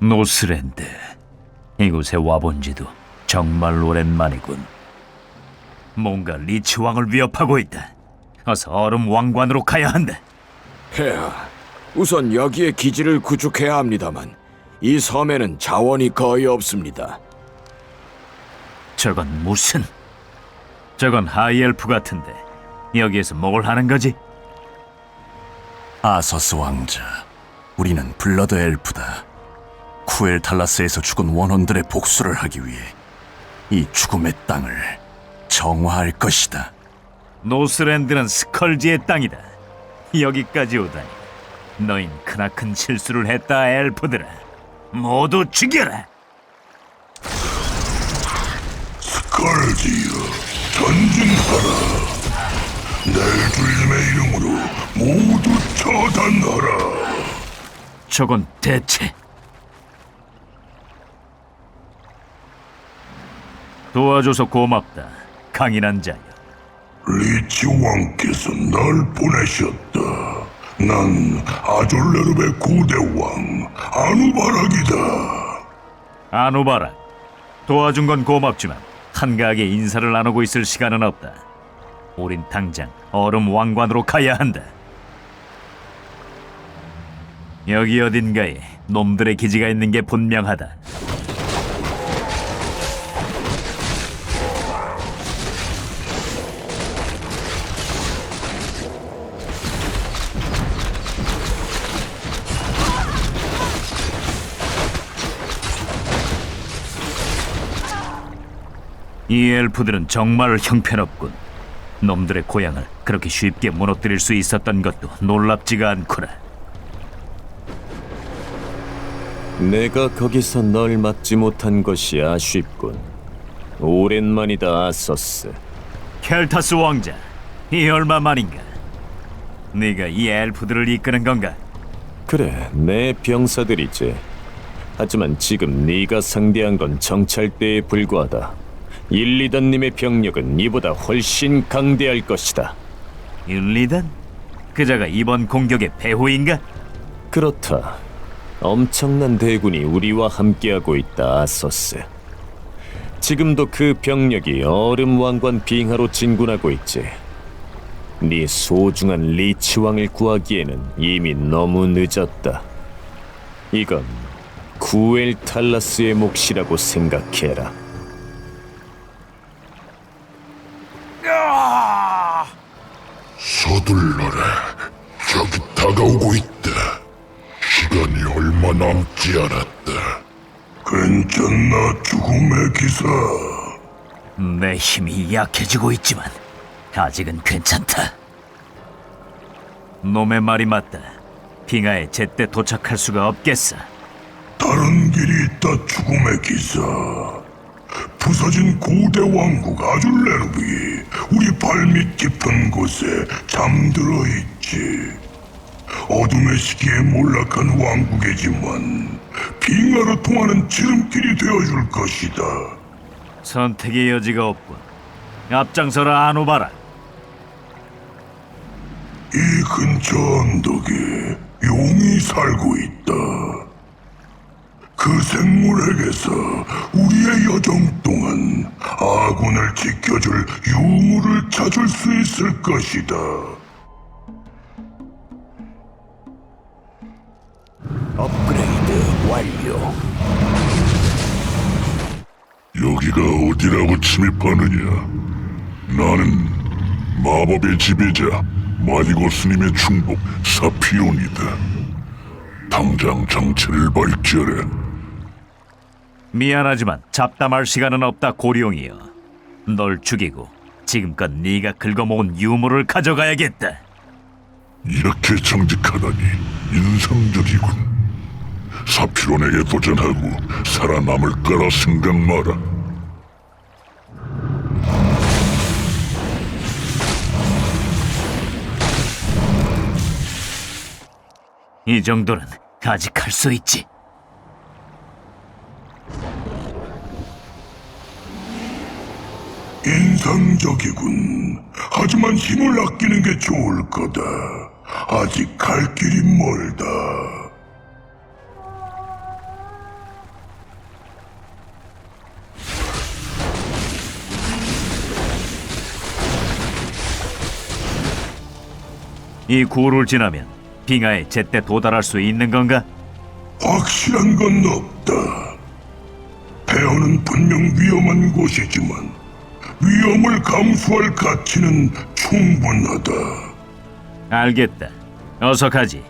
노스랜드 이곳에 와본 지도 정말 오랜만이군 뭔가 리치 왕을 위협하고 있다 어서 얼음 왕관으로 가야 한다 폐하, 우선 여기에 기지를 구축해야 합니다만 이 섬에는 자원이 거의 없습니다. 저건 무슨 저건 하이엘프 같은데 여기에서 뭘 하는 거지? 아서스 왕자, 우리는 블러드 엘프다. 쿠엘 탈라스에서 죽은 원혼들의 복수를 하기 위해 이 죽음의 땅을 정화할 것이다. 노스랜드는 스컬지의 땅이다. 여기까지 오다니. 너흰 크나큰 실수를 했다 엘프들아. 모두 죽여라! 스컬지여 전진하라. 내 주님의 이름으로 모두 처단하라. 저건 대체 도와줘서 고맙다 강인한 자여. 리치 왕께서 날 보내셨다. 난 아졸레르의 고대왕 아누바락이다. 아누바라 도와준 건 고맙지만 한가하게 인사를 나누고 있을 시간은 없다. 우린 당장 얼음 왕관으로 가야 한다. 여기 어딘가에 놈들의 기지가 있는 게 분명하다 이 엘프들은 정말 형편없군. 놈들의 고향을 그렇게 쉽게 무너뜨릴 수 있었던 것도 놀랍지가 않구나. 내가 거기서 널 막지 못한 것이 아쉽군. 오랜만이다, 아서스. 켈타스 왕자, 이 얼마 만인가? 네가 이 엘프들을 이끄는 건가? 그래, 내 병사들이지. 하지만 지금 네가 상대한 건 정찰대에 불과하다. 일리단님의 병력은 이보다 훨씬 강대할 것이다. 율리단? 그자가 이번 공격의 배후인가? 그렇다. 엄청난 대군이 우리와 함께하고 있다, 아서스. 지금도 그 병력이 얼음 왕관 빙하로 진군하고 있지. 네 소중한 리치 왕을 구하기에는 이미 너무 늦었다. 이건 구엘 탈라스의 몫이라고 생각해라. 서둘러라 적이 다가오고 있다 시간이 얼마 남지 않았다 괜찮나 죽음의 기사 내 힘이 약해지고 있지만 아직은 괜찮다. 놈의 말이 맞다. 빙하에 제때 도착할 수가 없겠어. 다른 길이 있다 죽음의 기사 부서진 고대 왕국 아줄레르비 우리 발밑 깊은 곳에 잠들어 있지 어둠의 시기에 몰락한 왕국이지만 빙하로 통하는 지름길이 되어줄 것이다 선택의 여지가 없군. 앞장서라 아노바라. 이 근처 언덕에 용이 살고 있다. 그 생물에게서 우리의 여정 동안 아군을 지켜줄 유물을 찾을 수 있을 것이다. 업그레이드 완료. 여기가 어디라고 침입하느냐? 나는 마법의 지배자 마디고 스님의 충복 사피온이다. 당장 정체를 밝혀라. 미안하지만 잡담할 시간은 없다 고룡이여. 널 죽이고 지금껏 네가 긁어모은 유물을 가져가야겠다. 이렇게 정직하다니 인상적이군. 사피론에게 도전하고 살아남을 거라 생각 마라. 이 정도는 아직 할 수 있지. 인상적이군. 하지만 힘을 아끼는 게 좋을 거다. 아직 갈 길이 멀다. 이 구를 지나면 빙하에 제때 도달할 수 있는 건가? 확실한 건 없다. 배어는 분명 위험한 곳이지만 위험을 감수할 가치는 충분하다. 알겠다. 어서 가지.